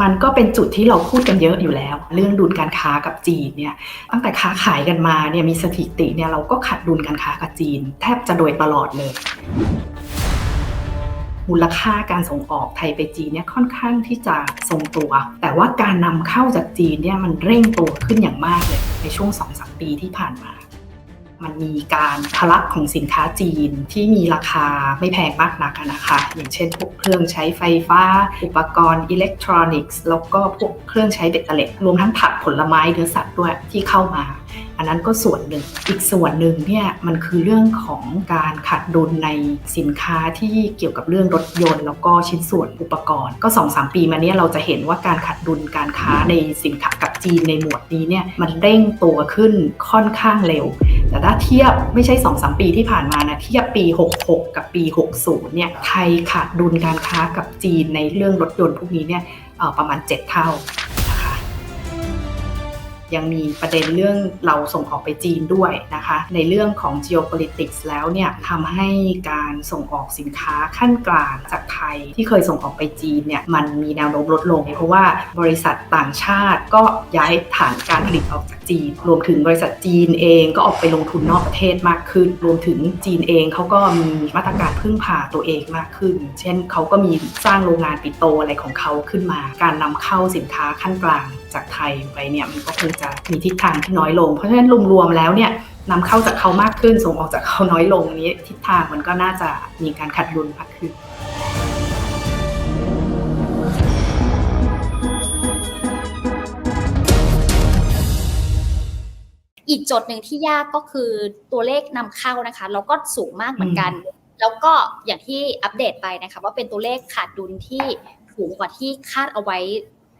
มันก็เป็นจุดที่เราพูดกันเยอะอยู่แล้ว เรื่องดุลการค้ากับจีนเนี่ยตั้งแต่ค้าขายกันมาเนี่ยมีสถิติเนี่ยเราก็ขัดดุลการค้ากับจีน แทบจะโดยตลอดเลย มูลค่าการส่งออกไทยไปจีนเนี่ยค่อนข้างที่จะทรงตัว แต่ว่าการนำเข้าจากจีนเนี่ยมันเร่งตัวขึ้นอย่างมากเลยในช่วง2-3ปีที่ผ่านมา มันมีการทะลักของสินค้าจีนที่มีราคาไม่แพงมากนักนะคะ อย่างเช่นพวกเครื่องใช้ไฟฟ้า อุปกรณ์อิเล็กทรอนิกส์ แล้วก็พวกเครื่องใช้เบ็ดเตล็ดรวมทั้งผักผลไม้เนื้อสัตว์ด้วยที่เข้ามา อันนั้นก็ส่วนหนึ่ง อีกส่วนหนึ่งเนี่ยมันคือเรื่องของการขาดดุลในสินค้าที่เกี่ยวกับเรื่องรถยนต์ แล้วก็ชิ้นส่วนอุปกรณ์ ก็2-3ปีมาเนี้เราจะเห็นว่าการขาดดุลการค้าในสินค้ากับจีนในหมวดนี้เนี่ยมันเร่งตัวขึ้นค่อนข้างเร็ว แต่ถ้าเทียบไม่ใช่2-3ปีที่ผ่านมานะเทียบปี 66 กับปี 60 เนี่ยไทยขาดดุลการค้ากับจีนในเรื่องรถยนต์พวกนี้เนี่ยประมาณ 7 เท่า ยังมีประเด็นเรื่องเราส่งออกไปจีนด้วยนะคะ ในเรื่องของ geopolitics แล้วเนี่ยทำให้การส่งออกสินค้าขั้นกลางจากไทยที่เคยส่งออกไปจีนเนี่ยมันมีแนวโน้มลดลง เพราะว่าบริษัทต่างชาติก็ย้ายฐานการผลิตออกจากจีน รวมถึงบริษัทจีนเองก็ออกไปลงทุนนอกประเทศมากขึ้น รวมถึงจีนเองเขาก็มีมาตรการพึ่งพาตัวเองมากขึ้น เช่นเขาก็มีสร้างโรงงานปิโตอะไรของเขาขึ้นมา การนำเข้าสินค้าขั้นกลางจากไทยไปเนี่ยมันก็คงจะมีทิศทางที่น้อยลง เพราะฉะนั้นรวมๆแล้วเนี่ยนำเข้าจากเขามากขึ้น ส่งออกจากเขาน้อยลงนี้ทิศทางมันก็น่าจะมีการขัดดุลมากขึ้น อีกโจทย์หนึ่งที่ยากก็คือตัวเลขนำเข้านะคะแล้วก็สูงมากเหมือนกัน แล้วก็อย่างที่อัปเดตไปนะคะว่าเป็นตัวเลขขาดดุลที่สูงกว่าที่คาดเอาไว้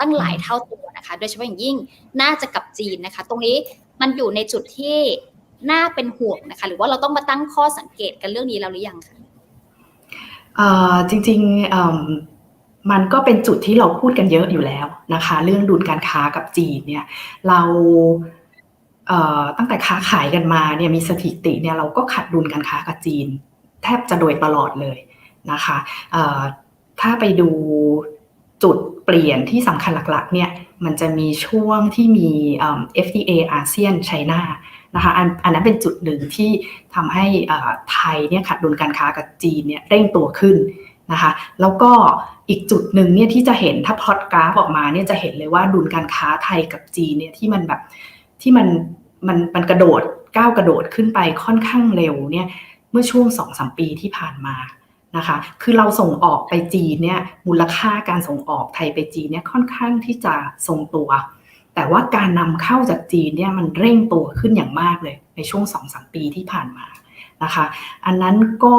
ตั้งหลายเท่าตัวนะคะ โดยเฉพาะอย่างยิ่งน่าจะกับจีนนะคะ ตรงนี้มันอยู่ในจุดที่น่าเป็นห่วงนะคะ หรือว่าเราต้องมาตั้งข้อสังเกตกันเรื่องนี้แล้วหรือยังคะเอ่อจริงๆเอิ่มมันก็เป็นจุดที่เราพูดกันเยอะอยู่แล้วนะคะ เรื่องดุลการค้ากับจีนเนี่ยเราเอ่อ ตั้งแต่ค้าขายกันมาเนี่ยมีสถิติเนี่ยเราก็ขัดดุลการค้ากับจีน แทบจะโดยตลอดเลยนะคะถ้าไปดูจุดเปลี่ยนที่สำคัญหลักๆเนี่ยมันจะมีช่วงที่มี FTA อาเซียนไชน่านะคะอันอันนั้นเป็นจุดหนึ่งที่ทำให้ไทยเนี่ยขัดดุลการค้ากับจีนเนี่ยเร่งตัวขึ้นนะคะแล้วก็อีกจุดหนึ่งเนี่ยที่จะเห็นถ้าพลอตกราฟออกมาเนี่ยจะเห็นเลยว่าดุลการค้าไทยกับจีนเนี่ยที่มันแบบที่มัน มันมันกระโดดก้าวกระโดดขึ้นไปค่อนข้างเร็วเนี่ยเมื่อช่วง2องสมปีที่ผ่านมานะคะคือเราส่งออกไปจีนเนี่ยมูลค่าการส่งออกไทยไปจีนเนี่ยค่อนข้างที่จะทรงตัว แต่ว่าการนำเข้าจากจีนเนี่ยมันเร่งตัวขึ้นอย่างมากเลยในช่วง2-3ปีที่ผ่านมานะคะอันนั้นก็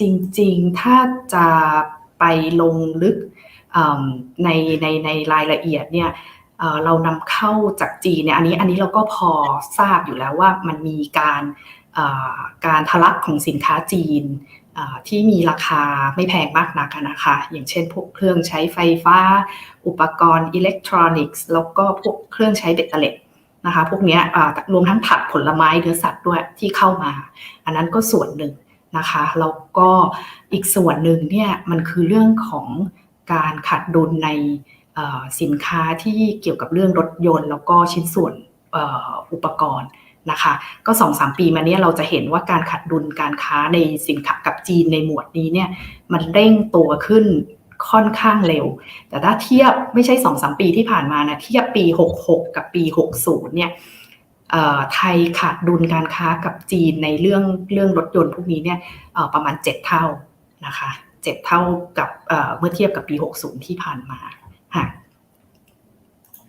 จริงๆถ้าจะไปลงลึกในในในรายละเอียดเนี่ย เรานำเข้าจากจีนเนี่ยอันนี้อันนี้เราก็พอทราบอยู่แล้วว่ามันมีการการทะลักของสินค้าจีนที่มีราคาไม่แพงมากนักนะคะ อย่างเช่นพวกเครื่องใช้ไฟฟ้า อุปกรณ์อิเล็กทรอนิกส์ แล้วก็พวกเครื่องใช้เบ็ดเตล็ดนะคะ พวกนี้รวมทั้งผักผลไม้เนื้อสัตว์ด้วยที่เข้ามา อันนั้นก็ส่วนหนึ่งนะคะ แล้วก็อีกส่วนหนึ่งเนี่ยมันคือเรื่องของการขาดดุลใน สินค้าที่เกี่ยวกับเรื่องรถยนต์ แล้วก็ชิ้นส่วนอุปกรณ์นะคะ ก็สองสามปีมาเนี้เราจะเห็นว่าการขาดดุลการค้าในสินค้ากับจีนในหมวดนี้เนี่ยมันเร่งตัวขึ้นค่อนข้างเร็ว แต่ถ้าเทียบไม่ใช่2องสามปีที่ผ่านมานะเทียบปี 66 กับปี 60 เนี่ยเอ่อไทยขาดดุลการค้ากับจีนในเรื่องเรื่องรถยนต์พวกนี้เนี่ยประมาณ 7 เท่านะคะ 7 เท่ากับเอ่อเมื่อเทียบกับปี 60 ที่ผ่านมา ค่ะ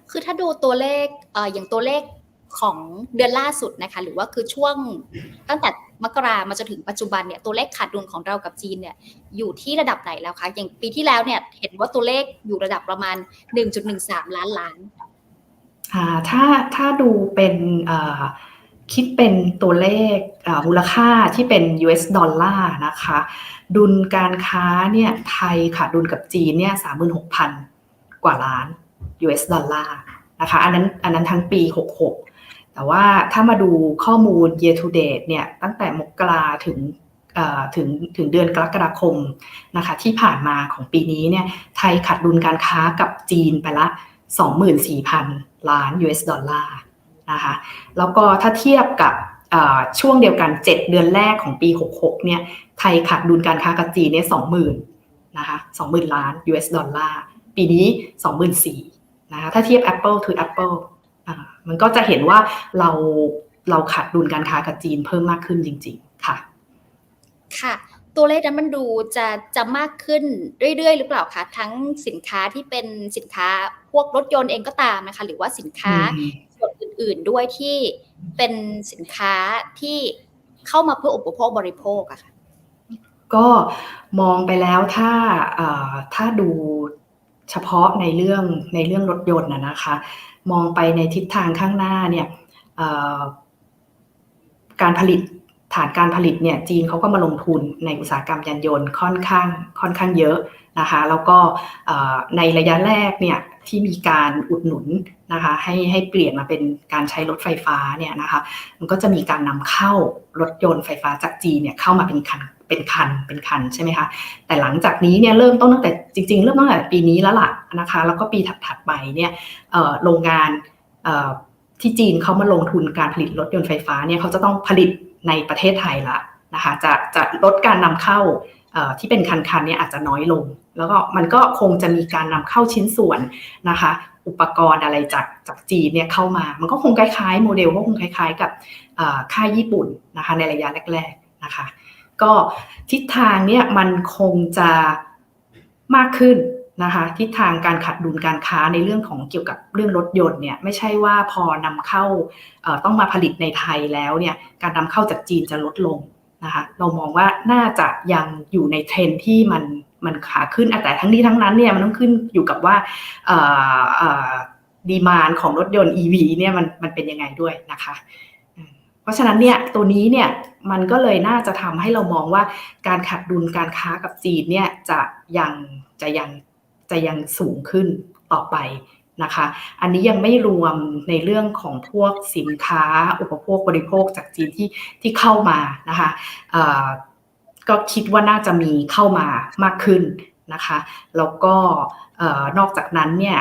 คือถ้าดูตัวเลขเอ่ออย่างตัวเลขของเดือนล่าสุดนะคะ หรือว่าคือช่วงตั้งแต่มกรามาจนถึงปัจจุบันเนี่ยตัวเลขขาดดุลของเรากับจีนเนี่ยอยู่ที่ระดับไหนแล้วคะอย่างปีที่แล้วเนี่ยเห็นว่าตัวเลขอยู่ระดับประมาณ 1.13 ล้านล้านอ่าถ้าถ้าดูเป็นเอ่อคิดเป็นตัวเลขเอ่อมูลค่าที่เป็น US ดอลลาร์นะคะ ดุลการค้าเนี่ยไทยขาดดุลกับจีนเนี่ย36,000 กว่าล้าน US ดอลลาร์นะคะอันนั้นอันนั้นทั้งปี 66 แต่ว่าถ้ามาดูข้อมูล year to date เนี่ยตั้งแต่มกราถึงถึงถึงเดือนกรกฎาคมนะคะที่ผ่านมาของปีนี้เนี่ยไทยขาดดุลการค้ากับจีนไปละ 24,000 ล้าน US ดอลลาร์นะคะแล้วก็ถ้าเทียบกับช่วงเดียวกัน 7 เดือนแรกของปี 66 เนี่ยไทยขาดดุลการค้ากับจีนเนี่ย20,000นะคะ20,000 ล้าน US ดอลลาร์ ปีนี้ 24,000นะคะถ้าเทียบ Apple to Apple อ่ามันก็จะเห็นว่าเราเราขาดดุลการค้ากับจีนเพิ่มมากขึ้นจริง ๆ ค่ะ ค่ะ ตัวเลขนั้นมันดูจะจะมากขึ้นเรื่อย ๆ หรือเปล่าคะทั้งสินค้าที่เป็นสินค้าพวกรถยนต์เองก็ตามนะคะ หรือว่าสินค้าส่วนอื่น ๆด้วยที่เป็นสินค้าที่เข้ามาเพื่ออุปโภคบริโภคอะค่ะก็มองไปแล้วถ้าเอ่อถ้าดู เฉพาะในเรื่องในเรื่องรถยนต์นะนะคะ มองไปในทิศทางข้างหน้าเนี่ยการผลิตฐานการผลิตเนี่ยจีนเขาก็มาลงทุนในอุตสาหกรรมยานยนต์ค่อนข้างค่อนข้างเยอะนะคะ แล้วก็ในระยะแรกเนี่ย ที่มีการอุดหนุนนะคะให้ให้เปลี่ยนมาเป็นการใช้รถไฟฟ้าเนี่ยนะคะมันก็จะมีการนำเข้ารถยนต์ไฟฟ้าจากจีนเนี่ยเข้ามาเป็นคันเป็นคันเป็นคันใช่ไหมคะแต่หลังจากนี้เนี่ยเริ่มต้นตั้งแต่จริง ๆ เริ่มตั้งแต่ปีนี้แล้วล่ะนะคะแล้วก็ปีถัดๆไปเนี่ยโรงงานที่จีนเขามาลงทุนการผลิตรถยนต์ไฟฟ้าเนี่ยเขาจะต้องผลิตในประเทศไทยละนะคะจะจะลดการนำเข้า ที่เป็นคันๆเนี่ยอาจจะน้อยลง แล้วก็มันก็คงจะมีการนำเข้าชิ้นส่วนนะคะ อุปกรณ์อะไรจากจากจีนเนี่ยเข้ามา มันก็คงคล้ายๆ โมเดลก็คงคล้ายๆ กับค่ายญี่ปุ่นนะคะในระยะแรก ๆนะคะ ก็ทิศทางเนี่ยมันคงจะมากขึ้นนะคะทิศทางการขัดดุลการค้าในเรื่องของเกี่ยวกับเรื่องรถยนต์เนี่ยไม่ใช่ว่าพอนำเข้าต้องมาผลิตในไทยแล้วเนี่ยการนำเข้าจากจีนจะลดลง นะคะเรามองว่าน่าจะยังอยู่ในเทรนที่มันมันขาขึ้นแต่ทั้งนี้ทั้งนั้นเนี่ยมันต้องขึ้นอยู่กับว่าดีมานของรถยนต์ EV เนี่ยมันมันเป็นยังไงด้วยนะคะ เพราะฉะนั้นเนี่ยตัวนี้เนี่ยมันก็เลยน่าจะทำให้เรามองว่าการขาดดุลการค้ากับจีนเนี่ยจะยังจะยังจะยังสูงขึ้นต่อไป นะคะ อันนี้ยังไม่รวมในเรื่องของพวกสินค้าอุปโภคบริโภคจากจีนที่ที่เข้ามานะคะก็คิดว่าน่าจะมีเข้ามามากขึ้นนะคะ แล้วก็นอกจากนั้นเนี่ย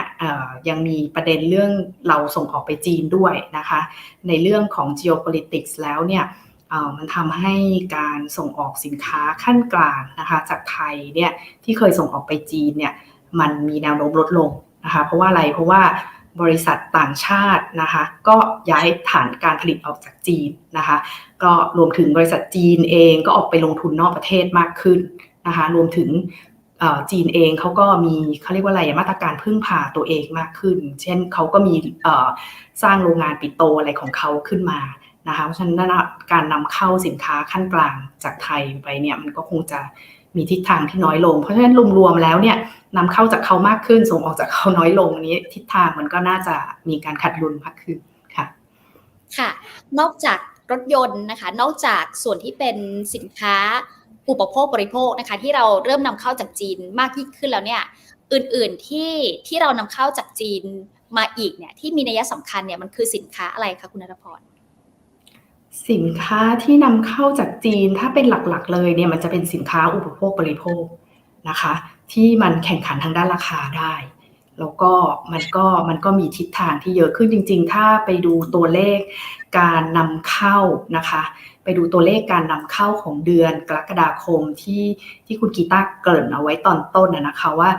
ยังมีประเด็นเรื่องเราส่งออกไปจีนด้วยนะคะ ในเรื่องของ geopolitics แล้วเนี่ยมันทำให้การส่งออกสินค้าขั้นกลางนะคะ จากไทยเนี่ยที่เคยส่งออกไปจีนเนี่ยมันมีแนวโน้มลดลง นะคะเพราะว่าอะไรเพราะว่าบริษัทต่างชาตินะคะก็ย้ายฐานการผลิตออกจากจีนนะคะก็รวมถึงบริษัทจีนเองก็ออกไปลงทุนนอกประเทศมากขึ้นนะคะรวมถึงจีนเองเขาก็มีเขาเรียกว่าอะไรมาตรการพึ่งพาตัวเองมากขึ้น เช่นเขาก็มีสร้างโรงงานปิโตอะไรของเขาขึ้นมานะคะเพราะฉะนั้นการนำเข้าสินค้าขั้นกลางจากไทยไปเนี่ยมันก็คงจะ มีทิศทางที่น้อยลง เพราะฉะนั้นรวมๆแล้วเนี่ยนำเข้าจากเขามากขึ้น ส่งออกจากเขาน้อยลงอันนี้ทิศทางมันก็น่าจะมีการขัดดุลมากขึ้นค่ะ ค่ะ นอกจากรถยนต์นะคะ นอกจากส่วนที่เป็นสินค้าอุปโภคบริโภคนะคะ ที่เราเริ่มนำเข้าจากจีนมากยิ่งขึ้นแล้วเนี่ย อื่นๆที่ที่เรานำเข้าจากจีนมาอีกเนี่ยที่มีนัยสำคัญเนี่ยมันคือสินค้าอะไรคะคุณนรพร สินค้าที่นำเข้าจากจีนถ้าเป็นหลักๆ เลยเนี่ยมันจะเป็นสินค้าอุปโภคบริโภคนะคะ ที่มันแข่งขันทางด้านราคาได้ แล้วก็มันก็มันก็มีทิศทางที่เยอะขึ้นจริง ๆ ถ้าไปดูตัวเลขการนำเข้านะคะ ไปดูตัวเลขการนำเข้าของเดือนกรกฎาคมที่ที่คุณกีตาเกริ่นเอาไว้ตอนต้นนะคะว่า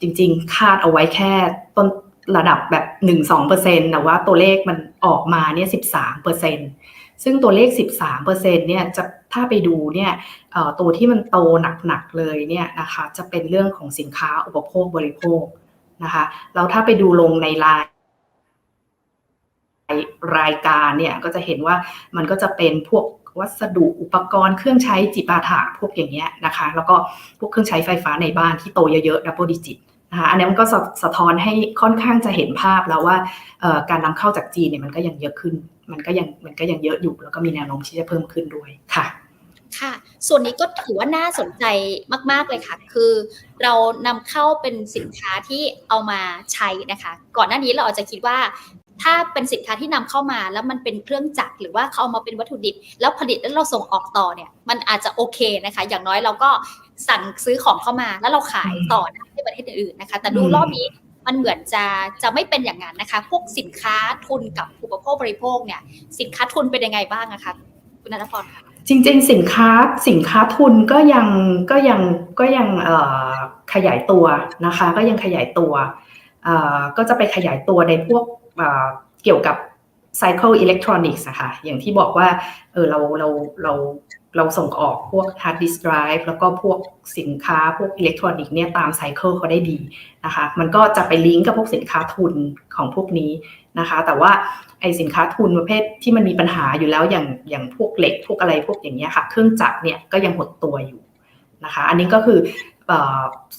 จริง ๆ คาดเอาไว้แค่ต้นระดับแบบ 1-2%แต่ว่าตัวเลขมันออกมาเนี่ย13% ซึ่งตัวเลข 13%เนี่ยจะถ้าไปดูเนี่ยตัวที่มันโตหนักๆเลยเนี่ยนะคะจะเป็นเรื่องของสินค้าอุปโภคบริโภคนะคะแล้วถ้าไปดูลงในรายรายการเนี่ยก็จะเห็นว่ามันก็จะเป็นพวกวัสดุอุปกรณ์เครื่องใช้จิปาถะพวกอย่างเงี้ยนะคะ แล้วก็พวกเครื่องใช้ไฟฟ้าในบ้านที่โตเยอะๆดับเบิลดิจิตนะคะอันนี้มันก็สะท้อนให้ค่อนข้างจะเห็นภาพแล้วว่าการนำเข้าจากจีนเนี่ยมันก็ยังเยอะขึ้น มันก็ยังมันก็ยังเยอะอยู่ แล้วก็มีแนวโน้มที่จะเพิ่มขึ้นด้วยค่ะค่ะ ส่วนนี้ก็ถือว่าน่าสนใจมาก ๆ เลยค่ะ คือเรานำเข้าเป็นสินค้าที่เอามาใช้นะคะ ก่อนหน้านี้เราอาจจะคิดว่า ถ้าเป็นสินค้าที่นำเข้ามาแล้วมันเป็นเครื่องจักรหรือว่าเขาเอามาเป็นวัตถุดิบ แล้วผลิตแล้วเราส่งออกต่อเนี่ย มันอาจจะโอเคนะคะ อย่างน้อยเราก็สั่งซื้อของเข้ามาแล้วเราขายต่อได้ที่ประเทศอื่นๆนะคะ แต่ดูรอบนี้ มันเหมือนจะจะไม่เป็นอย่างนั้นนะคะ พวกสินค้าทุนกับอุปโภคบริโภคเนี่ยสินค้าทุนเป็นยังไงบ้างนะคะคุณนัทพรคะจริงๆ สินค้าสินค้าทุนก็ยังก็ยังก็ยังขยายตัวนะคะ ก็ยังขยายตัวก็จะไปขยายตัวในพวกเเกี่ยวกับ cycle electronics นะคะอย่างที่บอกว่าเออเราเราเรา เราส่งออกพวก hard disk drive แล้วก็พวกสินค้าพวกอิเล็กทรอนิกส์เนี่ยตามไซเคิลเขาได้ดีนะคะ มันก็จะไปลิงก์กับพวกสินค้าทุนของพวกนี้นะคะ แต่ว่าไอสินค้าทุนประเภทที่มันมีปัญหาอยู่แล้วอย่างอย่างพวกเหล็กพวกอะไรพวกอย่างเงี้ยค่ะ เครื่องจักรเนี่ยก็ยังหดตัวอยู่นะคะ อันนี้ก็คืออ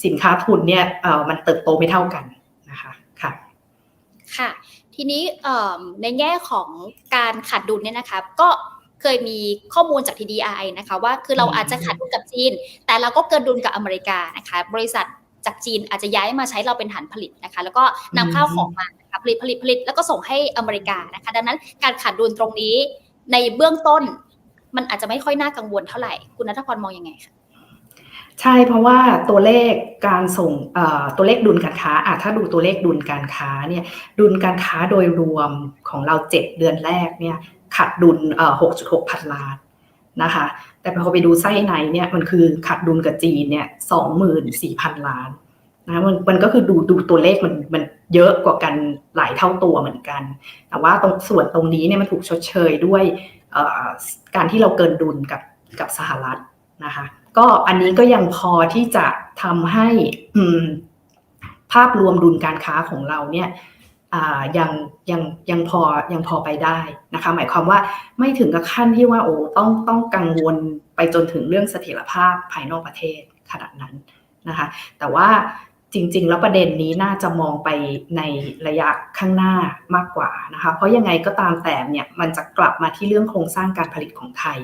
สินค้าทุนเนี่ยมันเติบโตไม่เท่ากันนะคะค่ะค่ะ ทีนี้ในแง่ของการขาดดุลเนี่ยนะคะก็ เคยมีข้อมูลจาก TDI นะคะว่าคือเราอืมอาจจะขาดดุลกับจีน แต่เราก็เกินดุลกับอเมริกานะคะบริษัทจากจีนอาจจะย้ายมาใช้เราเป็นฐานผลิตนะคะ แล้วก็นำเข้าวของมานะคะผลิตผลิตผลิตแล้วก็ส่งให้อเมริกานะคะ ดังนั้นการขาดดุลตรงนี้ในเบื้องต้น มันอาจจะไม่ค่อยน่ากังวลเท่าไหร่คุณนัทพรมองยังไงคะใช่เพราะว่าตัวเลขการส่งเอ่อตัวเลขดุลการค้าอะถ้าดูตัวเลขดุลการค้าเนี่ยดุลการค้าโดยรวมของเรา7เดือนแรกเนี่ย ขาดดุลเอ่อ6.6 พันล้านนะคะ แต่พอไปดูไส้ในเนี่ยมันคือขาดดุลกับจีนเนี่ย24,000พันล้านนะมันมันก็คือดูดูตัวเลขมันมันเยอะกว่ากันหลายเท่าตัวเหมือนกัน แต่ว่าตรงส่วนตรงนี้เนี่ยมันถูกชดเชยด้วยการที่เราเกินดุลกับกับสหรัฐนะคะ ก็อันนี้ก็ยังพอที่จะทำให้ภาพรวมดุลการค้าของเราเนี่ย ยังยังยังพอยังพอไปได้นะคะหมายความว่าไม่ถึงกับขั้นที่ว่าโอ้ต้องต้องกังวลไปจนถึงเรื่องเสถียรภาพภายนอกประเทศขนาดนั้นนะคะแต่ว่าจริง ๆ แล้วประเด็นนี้น่าจะมองไปในระยะข้างหน้ามากกว่านะคะเพราะยังไงก็ตามแต่เนี่ยมันจะกลับมาที่เรื่องโครงสร้างการผลิตของไทย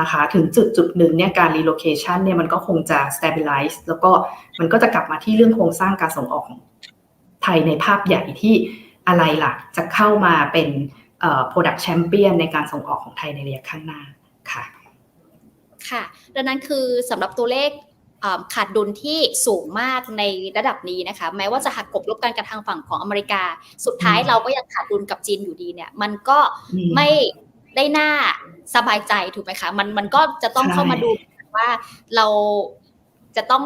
นะคะถึงจุดจุดหนึ่งเนี่ยการ relocation เนี่ยมันก็คงจะ stabilize แล้วก็มันก็จะกลับมาที่เรื่องโครงสร้างการส่งออกของ ไทยในภาพใหญ่ที่อะไรล่ะ จะเข้ามาเป็นเอ่อ product champion ในการส่งออกของไทยในระยะข้างหน้าค่ะ ค่ะ ดังนั้นคือสำหรับตัวเลขเอ่อขาดดุลที่สูงมากในระดับนี้นะคะ แม้ว่าจะหักกบลบกันกับทางฝั่งของอเมริกา สุดท้ายอืมเราก็ยังขาดดุลกับจีนอยู่ดีเนี่ย มันก็อืมไม่ได้น่าสบายใจถูกไหมคะ มันมันก็จะต้องใช่เข้ามาดูว่าเรา จะต้อง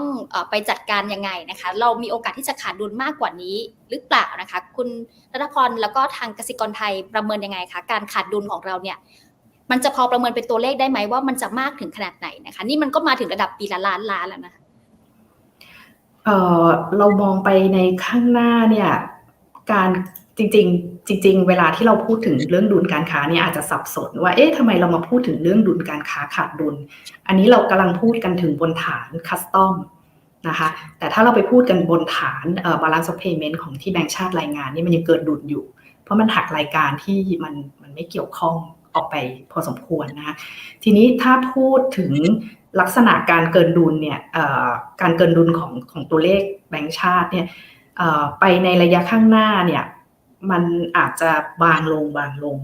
ไปจัดการยังไงนะคะ เรามีโอกาสที่จะขาดดุลมากกว่านี้หรือเปล่านะคะ คุณรัตพรแล้วก็ทางกสิกรไทยประเมินยังไงคะการขาดดุลของเราเนี่ยมันจะพอประเมินเป็นตัวเลขได้ไหมว่ามันจะมากถึงขนาดไหนนะคะ นี่มันก็มาถึงระดับปีละล้านล้านแล้วนะคะเออเรามองไปในข้างหน้าเนี่ยการ จริงๆจริง ๆ เวลาที่เราพูดถึงเรื่องดุลการค้าเนี่ยอาจจะสับสนว่าเอ๊ะทำไมเรามาพูดถึงเรื่องดุลการค้าขาดดุล อันนี้เรากำลังพูดกันถึงบนฐานคัสตอมนะคะแต่ถ้าเราไปพูดกันบนฐานเอ่อ balance of payment ของที่แบงก์ชาติรายงานนี่มันยังเกินดุลอยู่ เพราะมันหักรายการที่มันมันไม่เกี่ยวข้องออกไปพอสมควรนะคะทีนี้ถ้าพูดถึงลักษณะการเกินดุลเนี่ยการเกินดุลของของตัวเลขแบงก์ชาติเนี่ยไปในระยะข้างหน้าเนี่ย มันอาจจะบางลงบางลง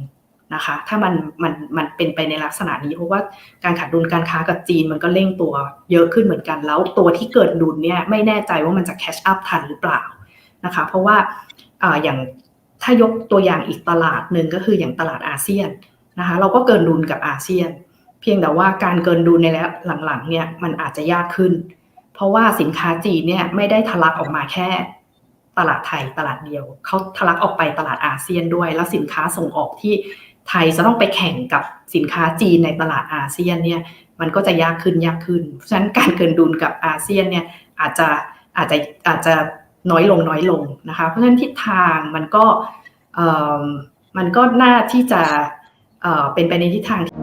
นะคะ ถ้ามันมันมันเป็นไปในลักษณะนี้เพราะว่าการขาดดุลการค้ากับจีนมันก็เร่งตัวเยอะขึ้นเหมือนกันแล้วตัวที่เกิดดุลเนี่ยไม่แน่ใจว่ามันจะ catch up ทันหรือเปล่านะคะ เพราะว่าอ่ออย่างถ้ายกตัวอย่างอีกตลาดหนึ่งก็คืออย่างตลาดอาเซียนนะคะ เราก็เกินดุลกับอาเซียน เพียงแต่ว่าการเกินดุลในระยะหลังๆเนี่ยมันอาจจะยากขึ้น เพราะว่าสินค้าจีนเนี่ยไม่ได้ทะลักออกมาแค่ ตลาดไทยตลาดเดียวเขาทะลักออกไปตลาดอาเซียนด้วย แล้วสินค้าส่งออกที่ไทยจะต้องไปแข่งกับสินค้าจีนในตลาดอาเซียนเนี่ยมันก็จะยากขึ้นยากขึ้น เพราะฉะนั้นการเกินดุลกับอาเซียนเนี่ยอาจจะอาจจะอาจจะน้อยลงน้อยลงนะคะ เพราะฉะนั้นทิศทางมันก็มันก็น่าที่จะเเป็นไปในทิศทางที่